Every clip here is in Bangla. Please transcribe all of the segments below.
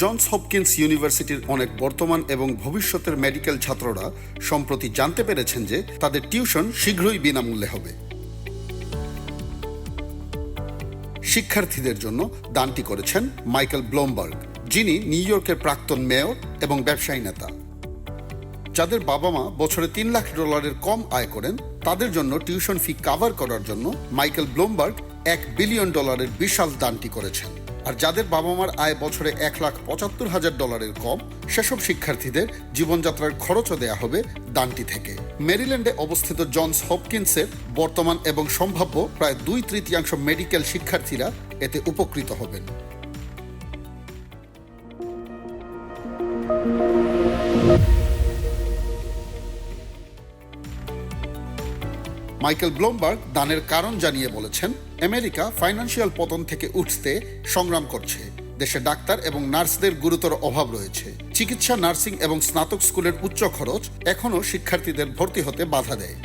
জনস হপকিন্স ইউনিভার্সিটির অনেক বর্তমান এবং ভবিষ্যতের মেডিকেল ছাত্ররা সম্প্রতি জানতে পেরেছেন যে তাদের টিউশন শীঘ্রই বিনামূল্যে হবে। শিক্ষার্থীদের জন্য দানটি করেছেন মাইকেল ব্লোমবার্গ, যিনি নিউ ইয়র্কের প্রাক্তন মেয়র এবং ব্যবসায়ী নেতা। যাদের বাবা মা বছরে তিন লাখ ডলারের কম আয় করেন, তাদের জন্য টিউশন ফি কাভার করার জন্য মাইকেল ব্লোমবার্গ এক বিলিয়ন ডলারের বিশাল দানটি করেছেন। আর যাদের বাবা মার আয় বছরে এক লাখ পঁচাত্তর হাজার ডলারের কম, সেসব শিক্ষার্থীদের জীবনযাত্রার খরচও দেয়া হবে দানটি থেকে। মেরিল্যান্ডে অবস্থিত জনস হপকিন্সের বর্তমান এবং সম্ভাব্য প্রায় দুই তৃতীয়াংশ মেডিকেল শিক্ষার্থীরা এতে উপকৃত হবেন। মাইকেল ব্লোমবার্গ দানের কারণ জানিয়ে বলেছেন, আমেরিকা ফাইন্যান্সিয়াল পতন থেকে উঠতে সংগ্রাম করছে। দেশে ডাক্তার এবং নার্সদের গুরুতর অভাব রয়েছে। চিকিৎসা, নার্সিং এবং স্নাতক স্কুলের উচ্চ খরচ এখনও শিক্ষার্থীদের ভর্তি হতে বাধা দেয়।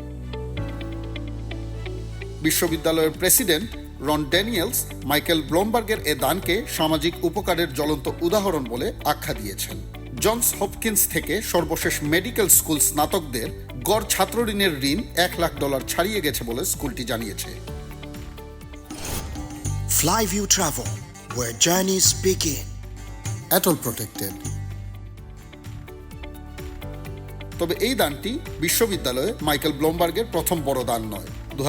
বিশ্ববিদ্যালয়ের প্রেসিডেন্ট রন ড্যানিয়েলস মাইকেল ব্লোমবার্গের এ দানকে সামাজিক উপকারের জ্বলন্ত উদাহরণ বলে আখ্যা দিয়েছেন। জনস হপকিন্স থেকে সর্বশেষ মেডিকেল স্কুল স্নাতকদের গড় ছাত্র ঋণের ঋণ এক লাখ ডলার ছাড়িয়ে গেছে বলে স্কুলটি জানিয়েছে। Flyview Travel, where journeys begin. Atoll protected তবে এই দানটি বিশ্ববিদ্যালয়ে মাইকেল ব্লোমবার্গের প্রথম বড় দান নয়। দু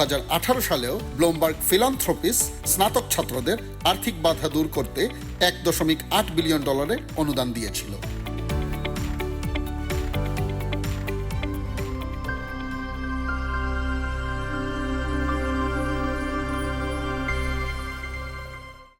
সালেও ব্লোমবার্গ ফিলান্থ্রোপিস স্নাতক ছাত্রদের আর্থিক বাধা দূর করতে এক দশমিক আট বিলিয়ন ডলারের অনুদান দিয়েছিল।